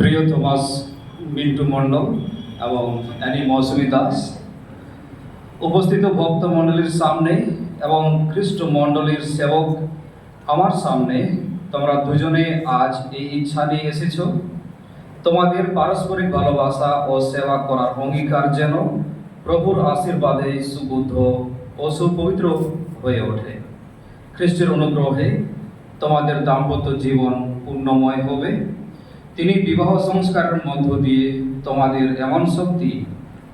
প্রিয় থমাস মিন্টু মণ্ডল এবং অ্যানি মৌসুমী দাস। উপস্থিত ভক্ত মণ্ডলীর সামনে এবং খ্রিস্ট মণ্ডলীর সেবক আমার সামনে, তোমরা দুজনে আজ এই ইচ্ছা নিয়ে এসেছ। তোমাদের পারস্পরিক ভালোবাসা ও সেবা করার অঙ্গীকার যেন প্রভুর আশীর্বাদে সুবুদ্ধ ও সুপবিত্র হয়ে ওঠে। খ্রিস্টের অনুগ্রহে তোমাদের দাম্পত্য জীবন পূর্ণময় হবে। তিনি বিবাহ সংস্কারের মধ্য দিয়ে তোমাদের এমন শক্তি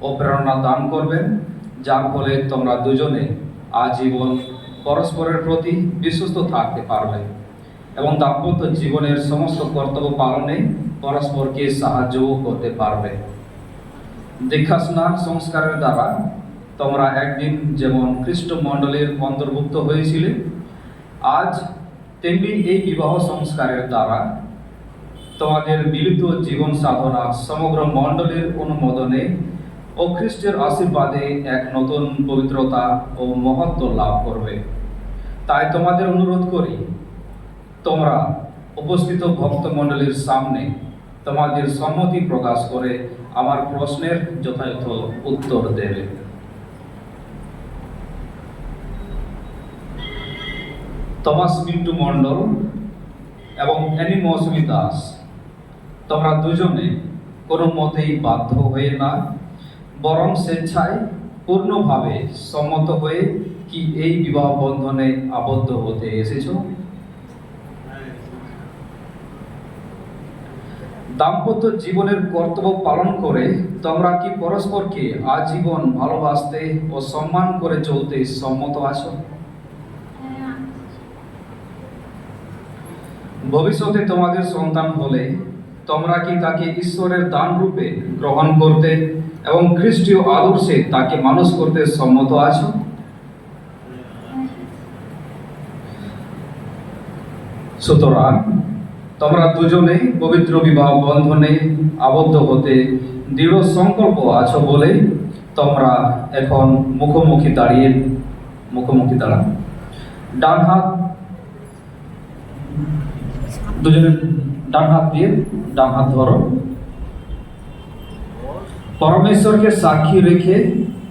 ও প্রেরণা দান করবেন, যার ফলে তোমরা দুজনে আজীবন পরস্পরের প্রতি বিশ্বস্ত থাকতে পারবে এবং দাম্পত্য জীবনের সমস্ত কর্তব্য পালনে পরস্পরকে সাহায্যও করতে পারবে। দীক্ষা স্নান সংস্কারের দ্বারা তোমরা একদিন যেমন খ্রিস্ট মণ্ডলের অন্তর্ভুক্ত হয়েছিলে, আজ তেমনি এই বিবাহ সংস্কারের দ্বারা তোমাদের মিলিত জীবন সাধনা সমগ্র মণ্ডলের অনুমোদনে ও খ্রিস্টের আশীর্বাদে এক নতুন পবিত্রতা ও মহত্ব লাভ করবে। তাই তোমাদের অনুরোধ করি, তোমরা উপস্থিত ভক্তমণ্ডলীর সামনে তোমাদের সম্মতি প্রকাশ করে আমার প্রশ্নের যথাযথ উত্তর দেবে। থমাস মিন্টু মণ্ডল এবং অ্যানি মৌসুমী দাস তোমরা দুজনে কোনো মতেই বাধ্য হয়ে না, বরং স্বেচ্ছায় পূর্ণভাবে সম্মত হয়ে কি এই বিবাহ বন্ধনে আবদ্ধ হতে এসেছ? দাম্পত্য জীবনের কর্তব্য পালন করে তোমরা কি পরস্পরকে আজীবন ভালোবাসতে ও সম্মান করে চলতে সম্মত আছো? ভবিষ্যতে তোমাদের সন্তান হলে তোমরা কি তাকে ঈশ্বরের দান রূপে গ্রহণ করতে এবং খ্রিস্টীয় আদর্শে তাকে মানুষ করতে সম্মত আছো? সুতরাং তোমরা দুজনে পবিত্র বিবাহ বন্ধনে আবদ্ধ হতে দৃঢ় সংকল্প আছো বলে তোমরা এখন মুখোমুখি দাঁড়িয়ে মুখোমুখি দাঁড়ান ডান হাত দুজনে ডান হাত দিয়ে ডান হাত ধরো। পরমেশ্বরকে সাক্ষী রেখে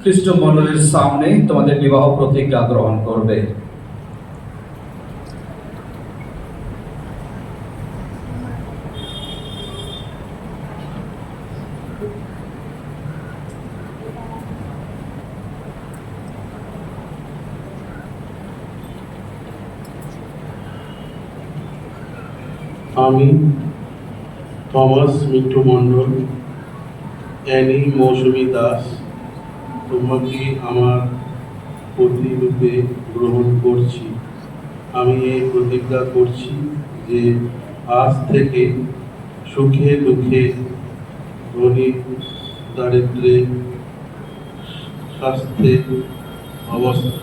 খ্রিস্ট মণ্ডলীর সামনে তোমাদের বিবাহ প্রতিজ্ঞা গ্রহণ করবে। আমি থমাস মিট্টু মণ্ডল অ্যানি মৌসুমী দাস তোমাকে আমার প্রতিরূপে গ্রহণ করছি। আমি এই প্রতিজ্ঞা করছি যে আজ থেকে সুখে দুঃখে ধনী দারিদ্রে স্বাস্থ্যে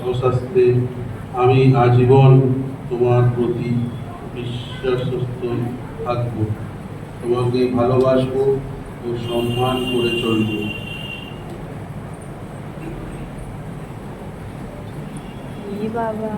অস্বাস্থ্যে আমি আজীবন তোমার প্রতি বিশ্বাসস্থ থাকব। তোমাকে ভালোবাসবো ও সম্মান করে চলব। বাবা।